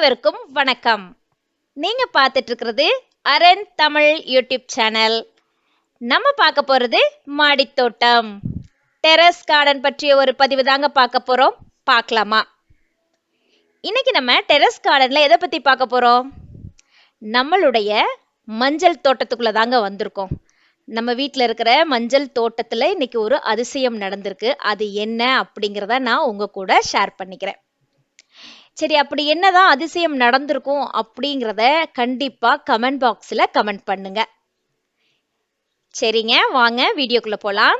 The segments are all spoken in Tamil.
அனைவருக்கும் வணக்கம். நீங்க பார்த்துட்டு இருக்கிறது அரண் தமிழ் யூடியூப் சேனல். நம்ம பார்க்க போறது மாடித்தோட்டம். டெரஸ் கார்டன் பற்றிய ஒரு பதிவு தாங்க பார்க்க போறோம். பார்க்கலாமா? இன்னைக்கு நம்ம டெரஸ் கார்டன்ல எதை பத்தி பார்க்க போறோம்? நம்மளுடைய மஞ்சள் தோட்டத்துக்குள்ள தாங்க வந்திருக்கோம். நம்ம வீட்டில் இருக்கிற மஞ்சள் தோட்டத்தில் இன்னைக்கு ஒரு அதிசயம் நடந்திருக்கு. அது என்ன அப்படிங்கிறத நான் உங்க கூட ஷேர் பண்ணிக்கிறேன். சரி அப்படி என்னதான் அதிசயம் நடந்திருக்கும் அப்படிங்கிறத கண்டிப்பா கமெண்ட் பாக்ஸில் கமெண்ட் பண்ணுங்க. சரிங்க வாங்க வீடியோக்குள்ள போகலாம்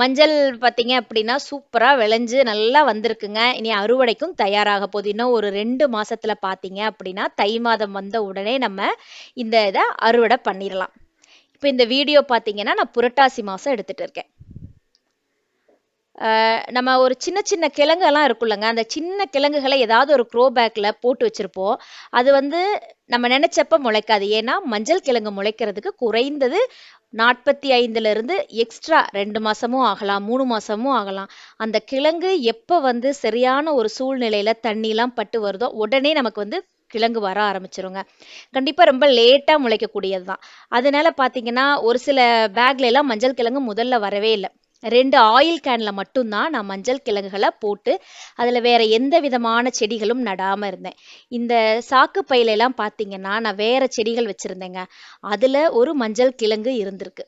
மஞ்சள் பார்த்தீங்க அப்படின்னா சூப்பராக விளைஞ்சு நல்லா வந்திருக்குங்க. இனி அறுவடைக்கும் தயாராக போகுது. இன்னும் ஒரு ரெண்டு மாதத்தில் பார்த்தீங்க அப்படின்னா தை மாதம் வந்த உடனே நம்ம இந்த இதை அறுவடை பண்ணிடலாம் இப்போ இந்த வீடியோ பார்த்தீங்கன்னா நான் புரட்டாசி மாதம் எடுத்துகிட்டு இருக்கேன். நம்ம ஒரு சின்ன சின்ன கிழங்கெல்லாம் இருக்குல்லங்க அந்த சின்ன கிழங்குகளை ஏதாவது ஒரு க்ரோ பேக்கில் போட்டு வச்சுருப்போம். அது வந்து நம்ம நினச்சப்ப முளைக்காது. ஏன்னா மஞ்சள் கிழங்கு முளைக்கிறதுக்கு குறைந்தது நாற்பத்தி ஐந்துலேருந்து எக்ஸ்ட்ரா ரெண்டு மாதமும் ஆகலாம் மூணு மாதமும் ஆகலாம். அந்த கிழங்கு எப்போ வந்து சரியான ஒரு சூழ்நிலையில் தண்ணிலாம் பட்டு வருதோ உடனே நமக்கு வந்து கிழங்கு வர ஆரம்பிச்சிருங்க. கண்டிப்பாக ரொம்ப லேட்டாக முளைக்கக்கூடியது தான் அதனால பார்த்தீங்கன்னா ஒரு சில பேக்ல எல்லாம் மஞ்சள் கிழங்கு முதல்ல வரவே இல்லை. ரெண்டு ஆயில் கேனில் மட்டும்தான் நான் மஞ்சள் கிழங்குகளை போட்டு அதில் வேறு எந்த விதமான செடிகளும் நடாமல் இருந்தேன். இந்த சாக்கு பையிலெல்லாம் பார்த்தீங்கன்னா நான் வேறு செடிகள் வச்சுருந்தேங்க. அதில் ஒரு மஞ்சள் கிழங்கு இருந்திருக்கு.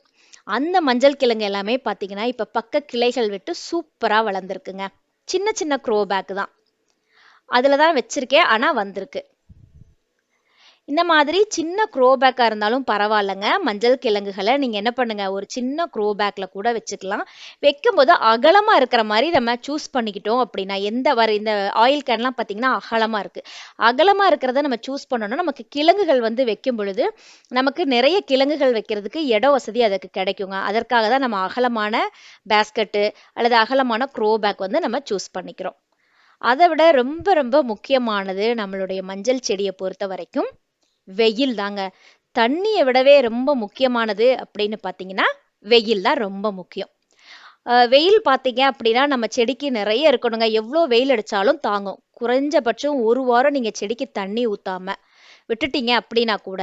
அந்த மஞ்சள் கிழங்கு எல்லாமே பார்த்தீங்கன்னா இப்போ பக்க கிளைகள் விட்டு சூப்பராக வளர்ந்துருக்குங்க. சின்ன சின்ன க்ரோ பேக் தான். அதில் தான் வச்சுருக்கேன் ஆனால் வந்திருக்கு. இந்த மாதிரி சின்ன க்ரோ பேக்காக இருந்தாலும் பரவாயில்லைங்க. மஞ்சள் கிழங்குகளை நீங்கள் என்ன பண்ணுங்கள் ஒரு சின்ன க்ரோ பேக்கில் கூட வச்சுக்கலாம். வைக்கும்போது அகலமாக இருக்கிற மாதிரி நம்ம சூஸ் பண்ணிக்கிட்டோம் அப்படின்னா எந்த வர இந்த ஆயில் கேன்லாம் பார்த்தீங்கன்னா அகலமாக இருக்குது அகலமாக இருக்கிறத நம்ம சூஸ் பண்ணோன்னா நமக்கு கிழங்குகள் வந்து வைக்கும் பொழுது நமக்கு நிறைய கிழங்குகள் வைக்கிறதுக்கு இட வசதி அதுக்கு கிடைக்குங்க. அதற்காக தான் நம்ம அகலமான பேஸ்கெட்டு அல்லது அகலமான க்ரோ பேக் வந்து நம்ம சூஸ் பண்ணிக்கிறோம். அதை விட ரொம்ப ரொம்ப முக்கியமானது நம்மளுடைய மஞ்சள் செடியை பொறுத்த வரைக்கும் வெயில் தாங்க. தண்ணியை விடவே ரொம்ப முக்கியமானது அப்படின்னு பார்த்தீங்கன்னா வெயில் தான் ரொம்ப முக்கியம். வெயில் பார்த்தீங்க அப்படின்னா நம்ம செடிக்கு நிறைய இருக்கணுங்க. எவ்வளோ வெயில் அடித்தாலும் தாங்கும். குறைஞ்சபட்சம் ஒரு வாரம் நீங்கள் செடிக்கு தண்ணி ஊற்றாம விட்டுட்டீங்க அப்படின்னா கூட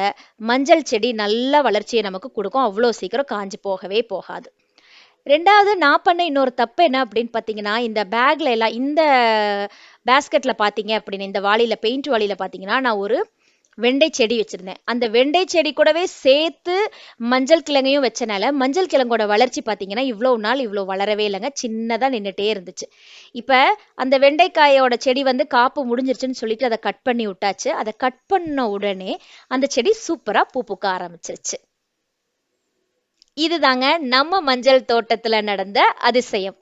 மஞ்சள் செடி நல்ல வளர்ச்சியை நமக்கு கொடுக்கும். அவ்வளோ சீக்கிரம் காஞ்சு போகவே போகாது. ரெண்டாவது நான் பண்ண இன்னொரு தப்பு என்ன அப்படின்னு பார்த்தீங்கன்னா இந்த பேக்ல எல்லாம் இந்த பேஸ்கெட்டில் பார்த்தீங்க அப்படின்னு இந்த வாளியில பெயிண்ட் வாளியில் பார்த்தீங்கன்னா நான் ஒரு வெண்டை செடி வச்சுருந்தேன். அந்த வெண்டை செடி கூடவே சேர்த்து மஞ்சள் கிழங்கையும் வச்சனால மஞ்சள் கிழங்கோட வளர்ச்சி பார்த்தீங்கன்னா இவ்வளோ நாள் இவ்வளோ வளரவே இல்லைங்க. சின்னதாக நின்றுட்டே இருந்துச்சு. இப்போ அந்த வெண்டைக்காயோட செடி வந்து காப்பு முடிஞ்சிருச்சுன்னு சொல்லிட்டு அதை கட் பண்ணி விட்டாச்சு. அதை கட் பண்ண உடனே அந்த செடி சூப்பராக பூ பூக்க ஆரம்பிச்சிருச்சு. இதுதாங்க நம்ம மஞ்சள் தோட்டத்துல நடந்த அதிசயம்.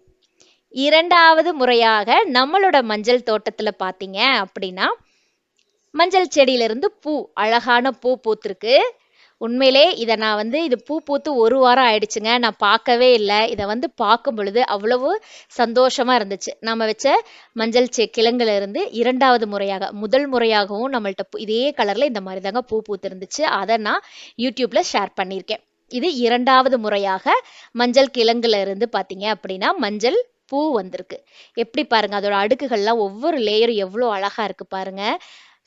இரண்டாவது முறையாக நம்மளோட மஞ்சள் தோட்டத்துல பாத்தீங்க அப்படின்னா மஞ்சள் செடியிலிருந்து பூ அழகான பூ பூத்திருக்கு. உண்மையிலே இதை நான் வந்து இது பூ பூத்து ஒரு வாரம் ஆயிடுச்சுங்க. நான் பார்க்கவே இல்லை. இதை வந்து பார்க்கும் பொழுது அவ்வளவு சந்தோஷமாக இருந்துச்சு. நம்ம வச்ச மஞ்சள் செ கிழங்குலேருந்து இரண்டாவது முறையாக முதல் முறையாகவும் நம்மள்ட்ட இதே கலரில் இந்த மாதிரி தாங்க பூ பூத்து இருந்துச்சு அதை நான் யூடியூப்பில் ஷேர் பண்ணியிருக்கேன். இது இரண்டாவது முறையாக மஞ்சள் கிழங்குல இருந்து பார்த்தீங்க அப்படின்னா மஞ்சள் பூ வந்திருக்கு. எப்படி பாருங்க அதோட அடுக்குகள்லாம் ஒவ்வொரு லேயரும் எவ்வளோ அழகா இருக்கு பாருங்க.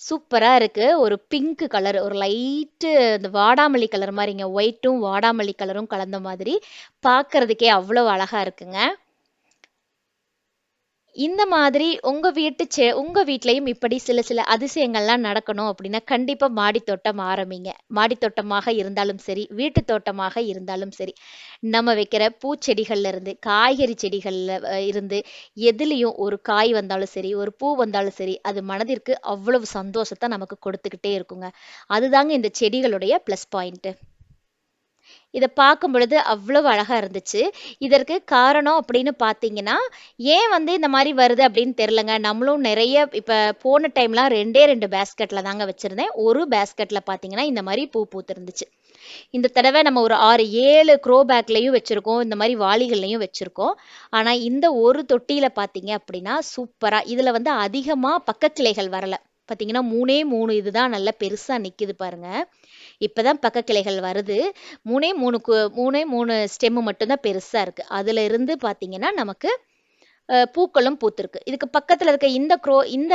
சூப்பராக இருக்கு. ஒரு பிங்க் கலர் ஒரு லைட்டு இந்த வாடாமல்லி கலர் மாதிரிங்க ஒயிட்டும் வாடாமல்லி கலரும் கலந்த மாதிரி. பார்க்குறதுக்கே அவ்வளோ அழகா இருக்குங்க. இந்த மாதிரி உங்க வீட்டு செ உங்க வீட்லயும் இப்படி சில சில அதிசயங்கள்லாம் நடக்கணும் அப்படின்னா கண்டிப்பா மாடி தோட்டம் ஆரம்பிங்க. மாடி தோட்டமாக இருந்தாலும் சரி வீட்டு தோட்டமாக இருந்தாலும் சரி நம்ம வைக்கிற பூச்செடிகள்ல இருந்து காய்கறி செடிகள்ல இருந்து எதுலேயும் ஒரு காய் வந்தாலும் சரி ஒரு பூ வந்தாலும் சரி அது மனதிற்கு அவ்வளவு சந்தோஷத்தை நமக்கு கொடுத்துக்கிட்டே இருக்குங்க. அதுதாங்க இந்த செடிகளுடைய ப்ளஸ் பாயிண்ட்டு இதை பார்க்கும் பொழுது அவ்வளவு அழகாக இருந்துச்சு. இதற்கு காரணம் அப்படின்னு பார்த்தீங்கன்னா ஏன் வந்து இந்த மாதிரி வருது அப்படின்னு தெரிலங்க நம்மளும் நிறைய இப்போ போன டைம்லாம் ரெண்டே ரெண்டு பேஸ்கெட்டில் தாங்க வச்சுருந்தேன். ஒரு பேஸ்கெட்டில் பார்த்தீங்கன்னா இந்த மாதிரி பூ பூத்துருந்துச்சு. இந்த தடவை நம்ம ஒரு ஆறு ஏழு க்ரோ பேக்லையும் வச்சுருக்கோம். இந்த மாதிரி வாளிகள்லையும் வச்சுருக்கோம். ஆனால் இந்த ஒரு தொட்டியில் பார்த்தீங்க அப்படின்னா சூப்பராக இதில் வந்து அதிகமாக பக்கக்கிளைகள் வரலை. பார்த்தீங்கன்னா மூணே மூணு இதுதான் நல்லா பெருசாக நிற்கிது பாருங்க. இப்பதான் பக்க கிளைகள் வருது. மூணே மூணு கு- மூணே மூணு ஸ்டெம்மு மட்டும்தான் பெருசாக இருக்குது அதில் இருந்து பார்த்தீங்கன்னா நமக்கு பூக்களும் பூத்திருக்கு. இதுக்கு பக்கத்தில் இருக்க இந்த க்ரோ இந்த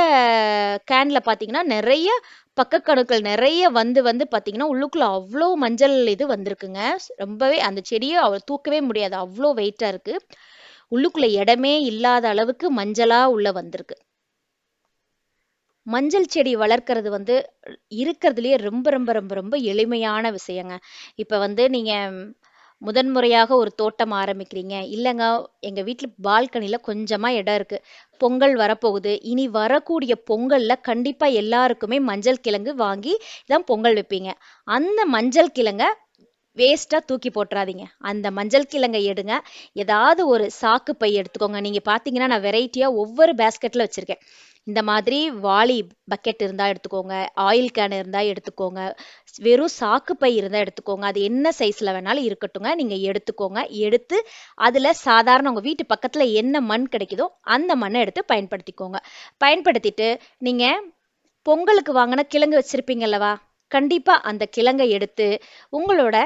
கேன்ல பார்த்தீங்கன்னா நிறைய பக்கக்கணுக்கள் நிறைய வந்து வந்து பார்த்தீங்கன்னா உள்ளுக்குள்ளே அவ்வளோ மஞ்சள் இது வந்திருக்குங்க. ரொம்பவே அந்த செடியை அவ தூக்கவே முடியாது. அவ்வளோ வெயிட்டாக இருக்குது உள்ளுக்குள்ளே இடமே இல்லாத அளவுக்கு மஞ்சளாக உள்ளே வந்திருக்கு. மஞ்சள் செடி வளர்க்கறது வந்து இருக்கிறதுலயே ரொம்ப ரொம்ப ரொம்ப ரொம்ப எளிமையான விஷயங்க. இப்போ வந்து நீங்கள் முதன்முறையாக ஒரு தோட்டம் ஆரம்பிக்கிறீங்க. இல்லைங்க எங்கள் வீட்டில் பால்கனியில் கொஞ்சமாக இடம் இருக்குது பொங்கல் வரப்போகுது. இனி வரக்கூடிய பொங்கலில் கண்டிப்பாக எல்லாருக்குமே மஞ்சள் கிழங்கு வாங்கி தான் பொங்கல் வைப்பீங்க. அந்த மஞ்சள் கிழங்க வேஸ்ட்டாக தூக்கி போட்டுறாதீங்க. அந்த மஞ்சள் கிழங்கை எடுங்க. ஏதாவது ஒரு சாக்கு பை எடுத்துக்கோங்க. நீங்கள் பார்த்தீங்கன்னா நான் வெரைட்டியாக ஒவ்வொரு பேஸ்கெட்டில் வச்சுருக்கேன். இந்த மாதிரி வாளி பக்கெட் இருந்தால் எடுத்துக்கோங்க. ஆயில் கேன் இருந்தால் எடுத்துக்கோங்க. வெறும் சாக்கு பை இருந்தால் எடுத்துக்கோங்க. அது என்ன சைஸில் வேணாலும் இருக்கட்டுங்க நீங்கள் எடுத்துக்கோங்க. எடுத்து அதில் சாதாரண உங்கள் வீட்டு பக்கத்தில் என்ன மண் கிடைக்குதோ அந்த மண்ணை எடுத்து பயன்படுத்திக்கோங்க. பயன்படுத்திட்டு நீங்கள் பொங்கலுக்கு வாங்கின கிழங்கு வச்சுருப்பீங்கல்லவா கண்டிப்பாக அந்த கிழங்கை எடுத்து உங்களோட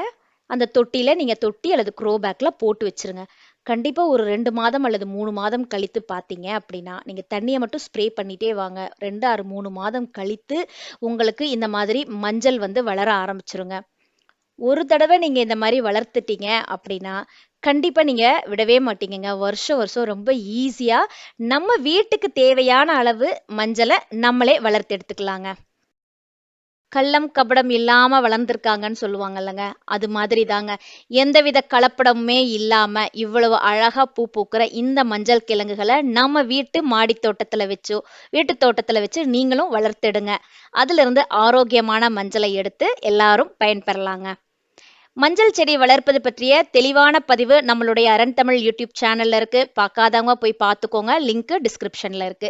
அந்த தொட்டியில் நீங்கள் தொட்டி அல்லது க்ரோ பேக்கில் போட்டு வச்சிருங்க. கண்டிப்பாக ஒரு ரெண்டு மாதம் அல்லது மூணு மாதம் கழித்து பார்த்தீங்க அப்படின்னா நீங்கள் தண்ணியை மட்டும் ஸ்ப்ரே பண்ணிட்டே வாங்க. ரெண்டு ஆறு மூணு மாதம் கழித்து உங்களுக்கு இந்த மாதிரி மஞ்சள் வந்து வளர ஆரம்பிச்சிருங்க. ஒரு தடவை நீங்கள் இந்த மாதிரி வளர்த்துட்டீங்க அப்படின்னா கண்டிப்பாக நீங்கள் விடவே மாட்டீங்கங்க. வருஷம் வருஷம் ரொம்ப ஈஸியாக நம்ம வீட்டுக்கு தேவையான அளவு மஞ்சளை நம்மளே வளர்த்து எடுத்துக்கலாங்க. கள்ளம் கபடம் இல்லாம வளர்ந்துருக்காங்கன்னு சொல்லுவாங்கல்லங்க. அது மாதிரி தாங்க எந்தவித கலப்படமுமே இல்லாம இவ்வளவு அழகா பூ பூக்கிற இந்த மஞ்சள் கிழங்குகளை நம்ம வீட்டு மாடி தோட்டத்துல வச்சோ வீட்டு தோட்டத்துல வச்சு நீங்களும் வளர்த்தெடுங்க. அதுல இருந்து ஆரோக்கியமான மஞ்சளை எடுத்து எல்லாரும் பயன்பெறலாங்க. மஞ்சள் செடி வளர்ப்பது பற்றிய தெளிவான பதிவு நம்மளுடைய அரண் தமிழ் யூடியூப் சேனல்ல இருக்கு. பார்க்காதவங்க போய் பார்த்துக்கோங்க. லிங்க் டிஸ்கிரிப்ஷன்ல இருக்கு.